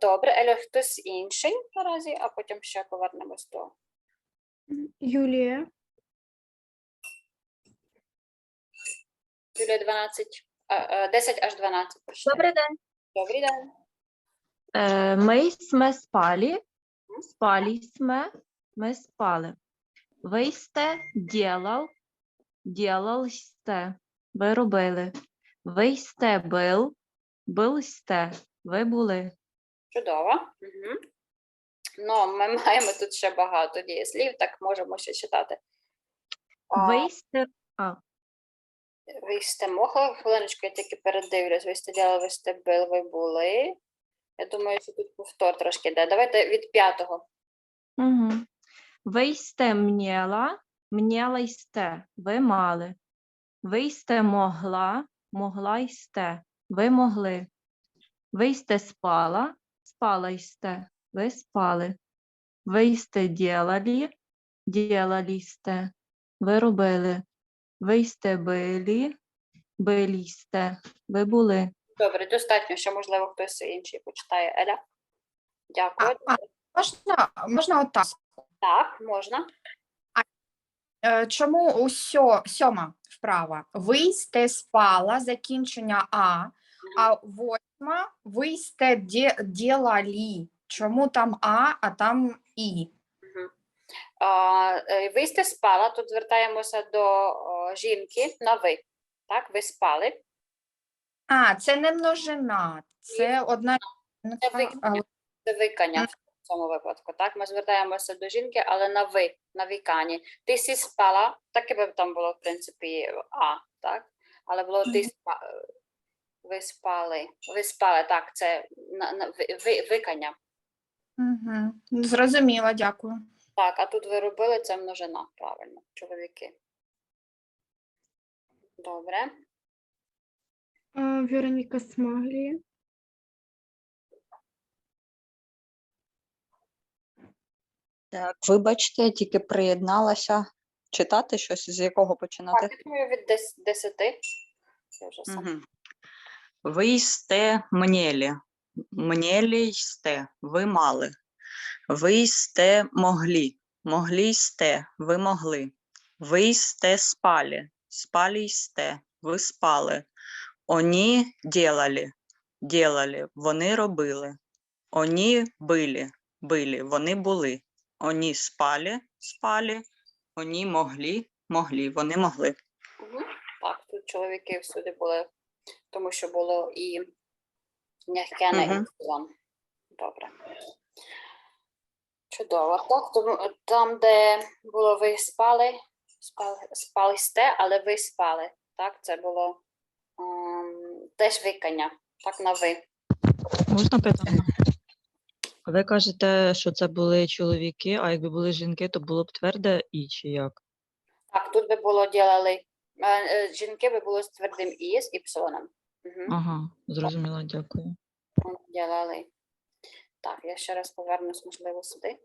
Добре, Еля, хтось інший наразі, а потім ще повернемось до Юлія, Юлія 12, а, а, 10 аж 12. Добрий день. Добрий день. Е, Ми сме спали, спали сме, ми спали. Ви сте ділав, ділал сте, ви робили. Ви сте бил, бил сте, ви були. Чудово. Угу. Ну, ми маємо тут ще багато дієслів, так можемо ще читати. А, Ви сте, Ви хвилиночку, я тільки передивлюсь, ви сте діяли, ви сте били, ви були. Я думаю, що тут повтор трошки йде. Давайте від п'ятого. угу. ви сте мняла, мняла сте, ви мали. Ви сте могла, могла сте, ви могли. Ви сте спала, спала сте, ви спали. Ви сте ділали, ділали сте, ви робили. Ви сте били, били сте, ви були. Добре, достатньо, що можливо хтось інший почитає. Еля. Дякую. А, Можна, можна отак. Так, можна. Е, Чому у сьо, сьома вправа? Ви сте спала, закінчення А, а восьма ви сте ді- ділалі. Чому там А, а там І? А, е, ви сте спала, тут звертаємося до о, жінки на ви. Так, ви спали. А, це не множина, це одна Це жінка, але- Це викання в цьому випадку. Так, ми звертаємося до жінки, але на ви, на вікані. Ти сі спала, так і би там було, в принципі, а, так? Але було ти Мгм. спа... ви спали. Ви спали, так, це на, на, ви, ви- викання. Мгм. Зрозуміла, дякую. Так, а тут ви робили це множина, правильно, чоловіки. Добре. Вероніка Смаглі, Так, вибачте, я тільки приєдналася. Читати щось, з якого починати? Так, я думаю, від дес- десяти. Це вже сам. Угу. Ви сте мнєлі. Мнєлі сте, ви мали. Ви сте могли. Могли сте, ви могли. Ви сте спали. Спали сте, ви спали. Они делали. Делали, вони робили. Они были. Били, вони були. Они спали, спали. Вони могли, могли, вони могли. Так, тут чоловіки всюди були, тому що було і м'яке на Мгм. іпсилон. Добре. Чудово. Так, тому там, де було ви спали, спали, спали сте, але ви спали. Так, це було ем, теж викання. Так, на ви. Можна питання? Ви кажете, що це були чоловіки, а якби були жінки, то було б тверде і чи як? Так, тут би було ділали, е, е, жінки би було з твердим і з іпсилоном. Угу. Ага, зрозуміла, дякую. Ділали. Так, я ще раз повернусь, можливо, сюди.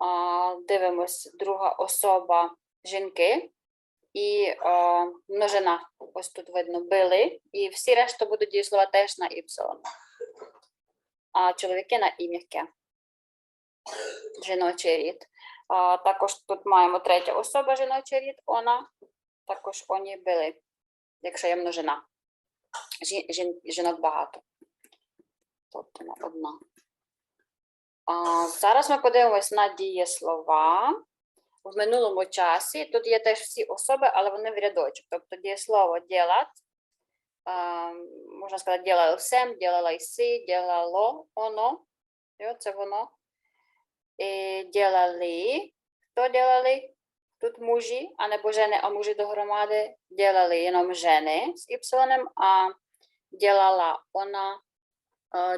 А, дивимось, друга особа жінки і а, множина. Ось тут видно били. І всі решта будуть дієслова теж на іпсилон. А чоловіки на і м'яке. Жіночий рід. А, також тут маємо третя особа жіночий рід. Вона. Також вони били, якщо є множина. Жін, жін, жінок багато тобто на одна. А, зараз ми подивимось на дієслова в минулому часі. Тут є теж всі особи, але вони в рядочок. Тобто дієслово ділат, а, можна сказати, ділали всем, ділала іси, ділало оно. І оце воно. І ділали. Хто ділали? Тут мужі, а не жени, а мужі до громади. Ділали jenom жени з іпсилоном, а ділала вона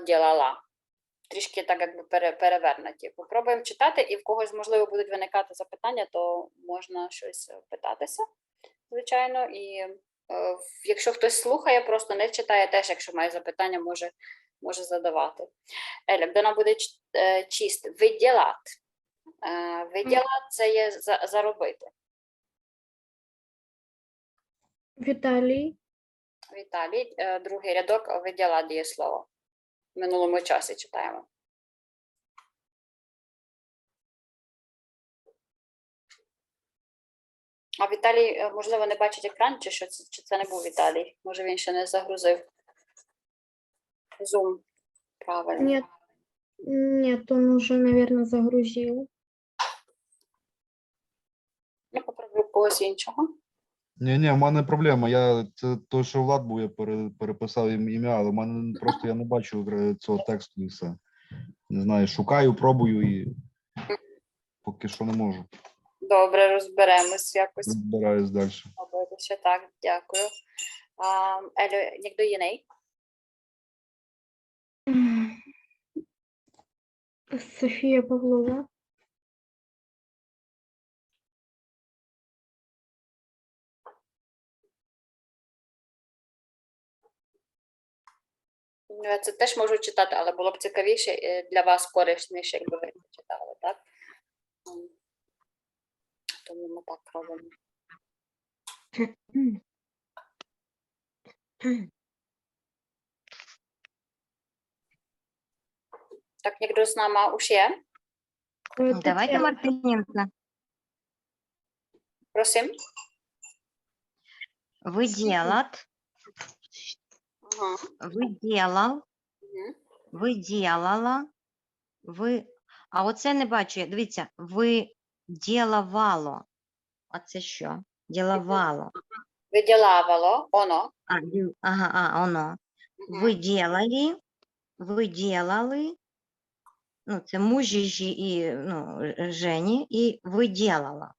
ділала. Трішки так якби перевернуті. Попробуємо читати, і в когось, можливо, будуть виникати запитання, то можна щось питатися, звичайно. І е, якщо хтось слухає, просто не читає, теж, якщо має запитання, може, може задавати. Еля, нам буде чист виділат. Е, Виділат це є заробити. Віталій, Віталій, е, другий рядок виділа дієслово. В минулому часі читаємо. А Віталій, е, можливо, не бачить екран, чи що це, чи це не був Віталій? Може, він ще не загрузив Zoom. Правильно. Нет, он уже, наверное, загрузил. Я попробую когось іншого. Ні, ні, в мене проблема. Я це то, що Влад був, я пере, переписав ім- ім'я, але в мене просто я не бачу е, цього тексту і все. Не знаю, шукаю, пробую і поки що не можу. Добре, розберемось якось. Збираюсь далі. робити ще так. Дякую. А, Елю, ніхто єний? М. София Павлова. Ну, Я це теж можу читати, але було б цікавіше е, для вас корисніше, якби ви це читали, так? М. Тому ми так робимо. Так, ніхто з нами уж є? Э, Давайте Татьяна. Мартиненко. Просим. Вы делат, Ага. Ви делал, ви делала, ви. А оце не бачу. Дивіться, ви ділавало. А це що? Ділавало. Виділавало, оно. А, ага, а, оно. Ви делали, ви делали. Ну, це мужі і ну, жені, і ви делала.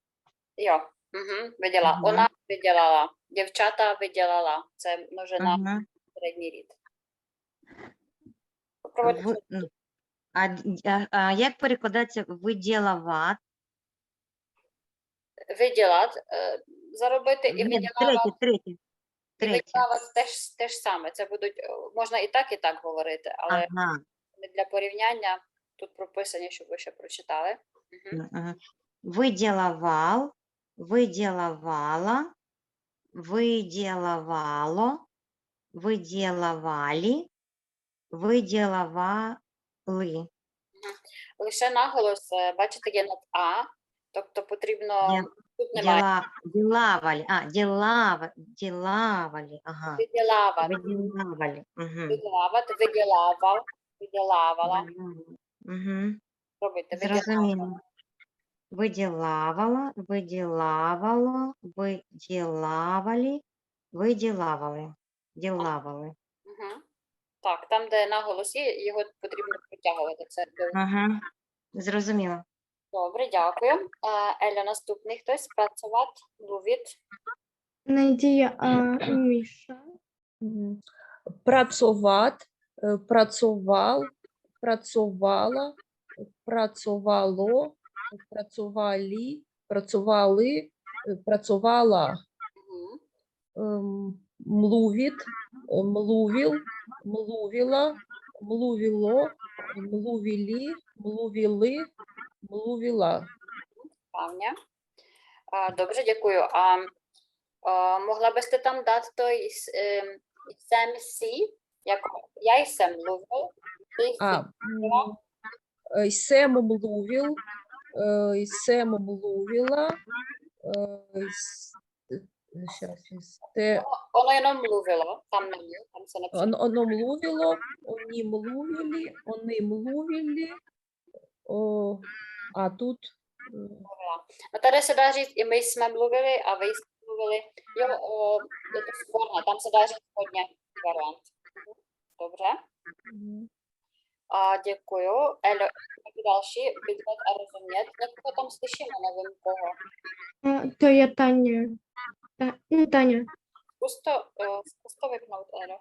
Йо. Угу. Виділа. Вона виділала. Дівчата виділала. Це множина Мгм середній рід. Попробуйте Ви, ну, а, д- а, а як перекладається виділавати? виділати, е, заробити і Ні, виділава. третє, третє. І Третє. виділава теж, теж саме. Це будуть, е, можна і так, і так говорити, але Ага. ми для порівняння тут прописані, щоб ви ще прочитали. Мгм. М, ага. Выделавал, выделавала, выделавало, выделавали, выделавали. Лише наголос, е, бачите, є над А, тобто потрібно Є. тут немає. Дела, делавали, а, делава, делавали, ага. Виділава, Выделавали. Угу. виділавати, виділавав, виділавала. Угу. Робити виділавала. Зрозуміло. Виділавала, виділавало, виділавали, виділавали, ділавали. Мгм. Так, там, де наголос є, його потрібно притягувати. Це Ага. Зрозуміло. добре, дякую. Е, Еля, наступний хтось працювати, Лувіт. Найди а, Миша. Мгм. Працювати, е, працював, працювала, працювало, працювали, працювали, е, працювала, Мгм. ем, млувіт, е, млувіл, млувіла, млувіло, млувілі, млувіли, млувіла. Правня. А, Добре, дякую. А, а могла би ти там дати той с- ем, сем сі, як я й сем ловив, ти А, сі. м, е, сем млувіл, е, сем млувіла, те, Воно й нам ловило, там не мів, там це написано. он- оно млувіло, вони млувілі, вони млувілі, о, а тут е, No tady se dá říct, i my jsme mluvili a vy jste mluvili. Jo, o, je to sporné, tam se dá říct hodně variant. Mhm. Dobře, м, a děkuju. Elo, taky další, vidět a rozumět. Někoho tam slyšíme, nevím koho. А, то я Ah, un no, taño. Gusto, uh, eh, gusto vypnout, ano.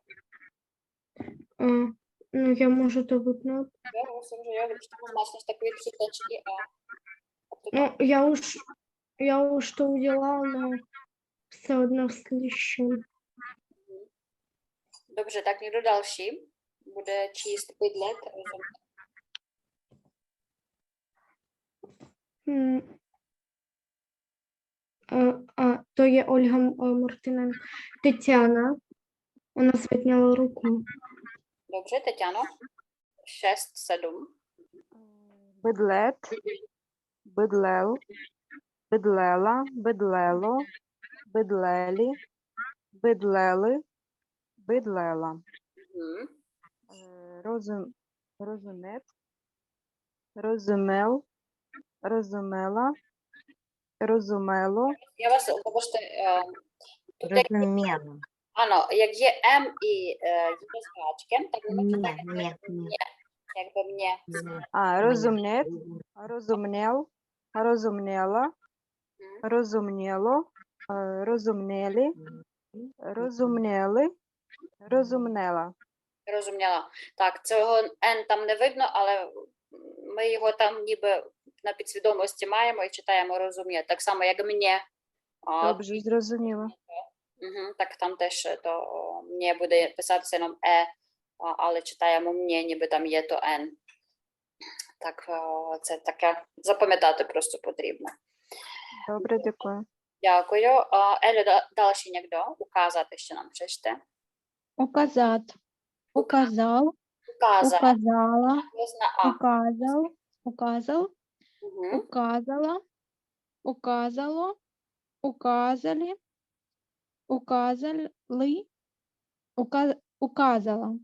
Uh, no, já můžu to vypnout. Jo, myslím, že jo, když tam máš než takový tři tečky a... No, já už, já už to udělal, no se od nás slyším. Dobře, tak někdo další bude číst pět let. Hmm. А, а, то є Ольга Мартиненко. Тетяна. Вона підняла руку. Dobře, Teťano. 6, 7. Бедлет, бедлел, бедлела, бедлело, бедлелі, бедлели, бедлела. Е, Розум, розумет, розумел, розумела, розумело, Я вас вибачте, е, Розуміло. ано, як є М і е, є з гачком, так воно Ні, читається ні, як ні. «мє», якби мені. ні. а, розумнет, розумнел, розумнела, Мгм. розумнело, е, розумнелі, розумнели, розумнела. Розуміла. Так, цього N там не видно, але ми його там ніби на підсвідомості маємо і читаємо розуміє. Так само, як мені. Добре, зрозуміло. Угу, так там теж е, то мені буде писатися нам Е, але читаємо мені, ніби там є то Н. Так, це таке запам'ятати просто потрібно. Добре, дякую. Дякую. Елю, далі ще ніхто указати, що нам. Указал, Указати. указала, Ось на А. указал, указал, Угу. указала, указало, указали, указали, указ, указала,